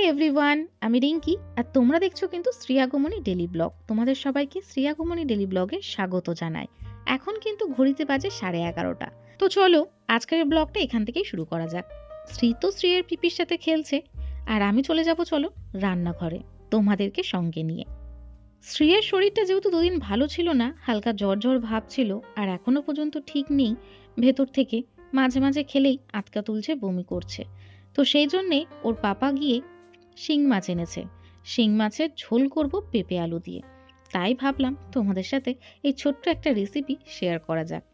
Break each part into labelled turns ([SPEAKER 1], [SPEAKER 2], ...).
[SPEAKER 1] Hi everyone আমি রিঙ্কি, আর তোমরা দেখছ কিন্তু শ্রিয়াগমনী ডেলি ব্লগ তোমাদের সবাইকে শ্রিয়াগমনী ডেলি ব্লগে স্বাগত জানাই। এখন কিন্তু ঘড়িতে বাজে সাড়ে এগারোটা। তো চলো, আজকের ব্লগটা এখান থেকেই শুরু করা যাক। শ্রী তো শ্রীয়ের পিপির সাথে খেলছে, আর আমি চলে যাব চলো রান্নাঘরে, তোমাদেরকে সঙ্গে নিয়ে। শ্রীয়ের শরীরটা যেহেতু দুদিন ভালো ছিল না, হালকা জ্বর জ্বর ভাব ছিল, আর এখনও পর্যন্ত ঠিক নেই, ভেতর থেকে মাঝে মাঝে খেলেই আটকা তুলছে বমি করছে। তো সেই জন্যে ওর পাপা গিয়ে শিং মাছ এনেছে। শিং মাছের ঝোল করব পেঁপে আলু দিয়ে। তাই ভাবলাম তোমাদের সাথে এই ছোট্ট একটা রেসিপি শেয়ার করা যাক।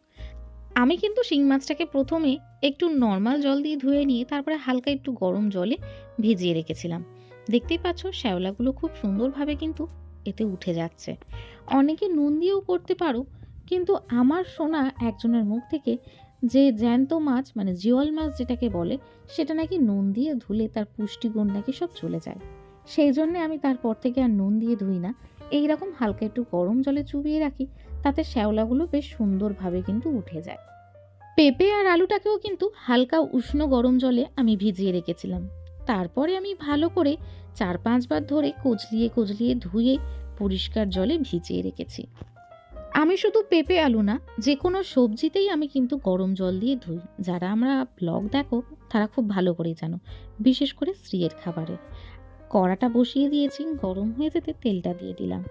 [SPEAKER 1] আমি কিন্তু শিং মাছটাকে প্রথমে একটু নর্মাল জল দিয়ে ধুয়ে নিয়ে তারপরে হালকা একটু গরম জলে ভিজিয়ে রেখেছিলাম। দেখতেই পাচ্ছ শ্যাওলাগুলো খুব সুন্দরভাবে কিন্তু এতে উঠে যাচ্ছে। অনেকে নুন দিয়েও করতে পারো কিন্তু আমার শোনা একজনের মুখ থেকে যে জ্যান্ত মাছ মানে জিওল মাছ যেটাকে বলে, সেটা নাকি নুন দিয়ে ধুলে তার পুষ্টিগুণ নাকি সব চলে যায়। সেই জন্যে আমি তারপর থেকে আর নুন দিয়ে ধুই না। এই রকম হালকা একটু গরম জলে চুবিয়ে রাখি, তাতে শ্যাওলাগুলো বেশ সুন্দরভাবে কিন্তু উঠে যায়। পেঁপে আর আলুটাকেও কিন্তু হালকা উষ্ণ গরম জলে আমি ভিজিয়ে রেখেছিলাম। তারপরে আমি ভালো করে চার পাঁচবার ধরে কচলিয়ে কচলিয়ে ধুয়ে পরিষ্কার জলে ভিজিয়ে রেখেছি। আমি শুধু পেঁপে আলু না যে কোনো সবজিতেই আমি কিন্তু গরম জল দিয়ে ধুই। যারা আমরা ব্লগ দেখো, তারা খুব ভালো করেই জানো, বিশেষ করে স্ত্রীর খাবারে। কড়াটা বসিয়ে দিয়েছি, গরম হয়ে যেতে তেলটা দিয়ে দিলাম।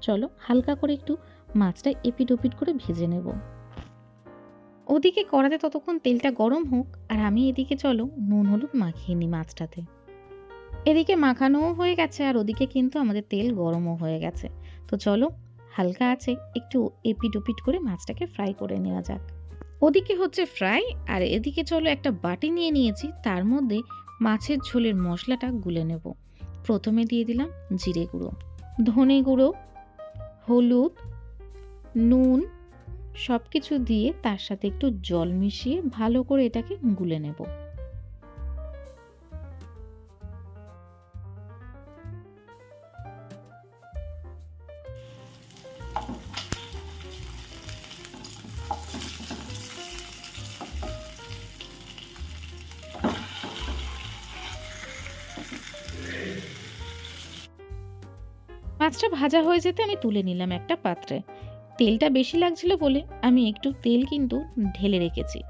[SPEAKER 1] চলো হালকা করে একটু মাছটা এপিট ওপিট করে ভেজে নেব। ওদিকে কড়াতে ততক্ষণ তেলটা গরম হোক, আর আমি এদিকে চলো নুন হলুদ মাখিয়ে নিই মাছটাতে। এদিকে মাখানোও হয়ে গেছে, আর ওদিকে কিন্তু আমাদের তেল গরমও হয়ে গেছে। তো চলো হালকা আছে, একটু এপিট ওপিট করে মাছটাকে ফ্রাই করে নেওয়া যাক। ওদিকে হচ্ছে ফ্রাই, আর এদিকে চলো একটা বাটি নিয়ে নিয়েছি, তার মধ্যে মাছের ঝোলের মশলাটা গুলে নেব। প্রথমে দিয়ে দিলাম জিরে গুঁড়ো, ধনে গুঁড়ো, হলুদ, নুন সব কিছু দিয়ে তার সাথে একটু জল মিশিয়ে ভালো করে এটাকে গুলে নেব। মাছটা ভাজা হয়ে যেতে আমি তুলে নিলাম একটা পাত্রে। তেলটা বেশি লাগছিল বলে আমি একটু তেল কিন্তু ঢেলে রেখেছি।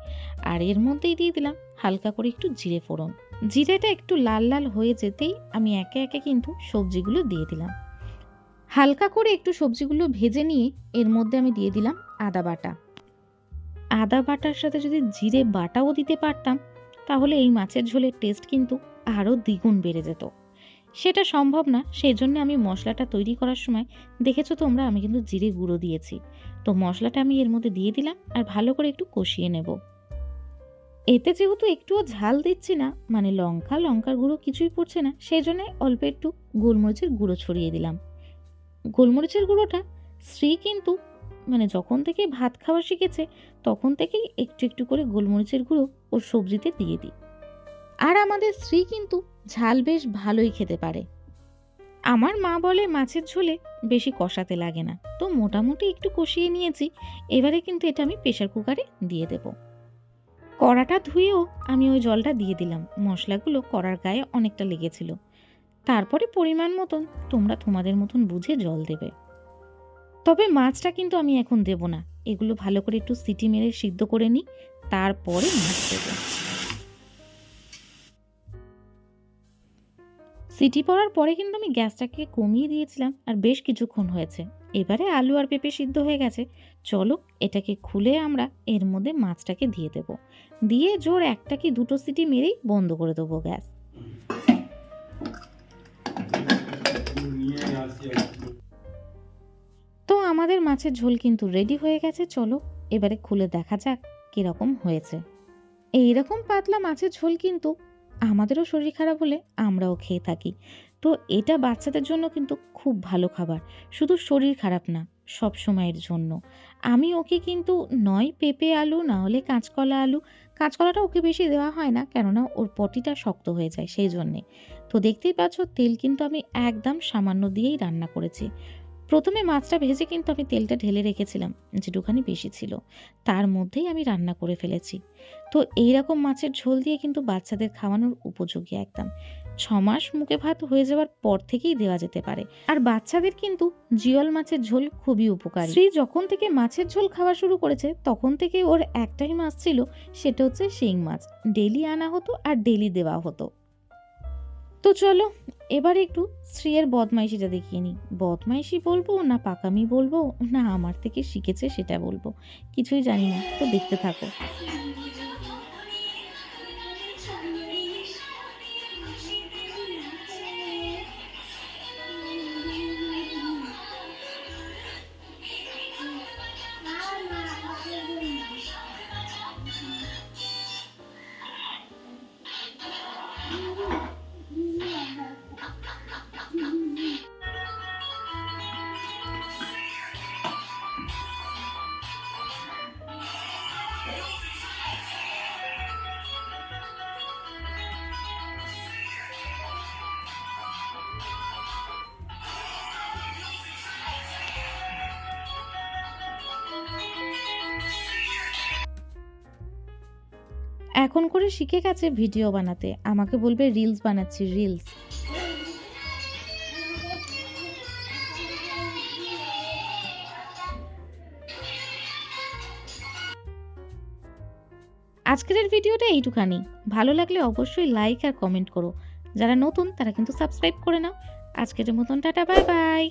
[SPEAKER 1] আর এর মধ্যেই দিয়ে দিলাম হালকা করে একটু জিরে ফোড়ন। জিরেটা একটু লাল লাল হয়ে যেতেই আমি একে একে কিন্তু সবজিগুলো দিয়ে দিলাম। হালকা করে একটু সবজিগুলো ভেজে নিয়ে এর মধ্যে আমি দিয়ে দিলাম আদা বাটা। আদা বাটার সাথে যদি জিরে বাটাও দিতে পারতাম, তাহলে এই মাছের ঝোলের টেস্ট কিন্তু আরও দ্বিগুণ বেড়ে যেত। সেটা সম্ভব না সেই জন্য আমি মশলাটা তৈরি করার সময় দেখেছ তোমরা, আমি কিন্তু জিরে গুঁড়ো দিয়েছি। তো মশলাটা আমি এর মধ্যে দিয়ে দিলাম আর ভালো করে একটু কষিয়ে নেব। এতে যেহেতু একটুও ঝাল দিচ্ছি না মানে লঙ্কা, লঙ্কার গুঁড়ো কিছুই পড়ছে না সেই জন্য অল্প একটু গোলমরিচের গুঁড়ো ছড়িয়ে দিলাম। গোলমরিচের গুঁড়োটা শ্রী কিন্তু মানে যখন থেকে ভাত খাওয়া শিখেছে, তখন থেকেই একটু একটু করে গোলমরিচের গুঁড়ো ওর সবজিতে দিয়ে দিই। আর আমাদের স্ত্রী কিন্তু ঝাল বেশ ভালোই খেতে পারে। আমার মা বলে মাছের ঝোলে বেশি কষাতে লাগে না। তো মোটামুটি একটু কষিয়ে নিয়েছি। এবারে কিন্তু এটা আমি প্রেশার কুকারে দিয়ে দেব। কড়াটা ধুয়েও আমি ওই জলটা দিয়ে দিলাম। মশলাগুলো কড়ার গায়ে অনেকটা লেগেছিল। তারপরে পরিমাণ মতন তোমরা তোমাদের মতন বুঝে জল দেবে। তবে মাছটা কিন্তু আমি এখন দেব না। এগুলো ভালো করে একটু সিটি মেরে সিদ্ধ করে নিই। তারপরে মাছ দেবো। সিটি পড়ার পরে কিন্তু আমি গ্যাসটাকে কমিয়ে দিয়েছিলাম আর বেশ কিছুক্ষণ হয়েছে। এবারে আলু আর পেঁপে সিদ্ধ হয়ে গেছে। চলো এটাকে খুলে আমরা এর মধ্যে মাছটাকে দিয়ে দেব। দিয়ে জোর একটা কি দুটো সিটি মেরেই বন্ধ করে দেবো গ্যাস। তো আমাদের মাছের ঝোল কিন্তু রেডি হয়ে গেছে। চলো এবারে খুলে দেখা যাক কীরকম হয়েছে। এইরকম পাতলা মাছের ঝোল কিন্তু আমাদেরও শরীর খারাপ হলে আমরাও খেয়ে থাকি। তো এটা বাচ্চাদের জন্য কিন্তু খুব ভালো খাবার। শুধু শরীর খারাপ না, সব সময়ের জন্য। আমি ওকে কিন্তু নয় পেঁপে আলু, না হলে কাঁচকলা আলু, কাঁচকলাটা ওকে বেশি দেওয়া হয় না, কেননা ওর পটিটা শক্ত হয়ে যায় সেই জন্যে। তো দেখতেই পাচ্ছ, তেল কিন্তু আমি একদম সামান্য দিয়েই রান্না করেছি। প্রথমে মাছটা ভেজে কিন্তু আমি তেলটা ঢেলে রেখেছিলাম, যেটুখানি বেশি ছিল। তার মধ্যেই আমি রান্না করে ফেলেছি। তো এই রকম মাছের ঝোল দিয়ে কিন্তু বাচ্চাদের খাওয়ানোর উপযোগী একদম। ছ মাস মুখে ভাত হয়ে যাওয়ার পর থেকেই দেওয়া যেতে পারে। আর বাচ্চাদের কিন্তু জিওল মাছের ঝোল খুবই উপকারী। শ্রী যখন থেকে মাছের ঝোল খাওয়া শুরু করেছে, তখন থেকে ওর একটাই মাছ ছিল, সেটা হচ্ছে শিং মাছ। ডেলি আনা হতো আর ডেলি দেওয়া হতো। তো চলো, এবার একটু স্ত্রীয়ের বদমাইশিটা দেখিয়ে নিই। বদমাইশি বলব না পাকামি বলব, না আমার থেকে শিখেছে সেটা বলব। কিছুই জানি না, তো দেখতে থাকো। এখন করে শিখে গেছে ভিডিও বানাতে। আমাকে বলবে, রিলস বানাচ্ছি, রিলস। আজকের ভিডিওটা এইটুখানি। ভালো লাগলে অবশ্যই লাইক আর কমেন্ট করো। যারা নতুন, তারা কিন্তু সাবস্ক্রাইব করে নাও। আজকের মতন টাটা বাই বাই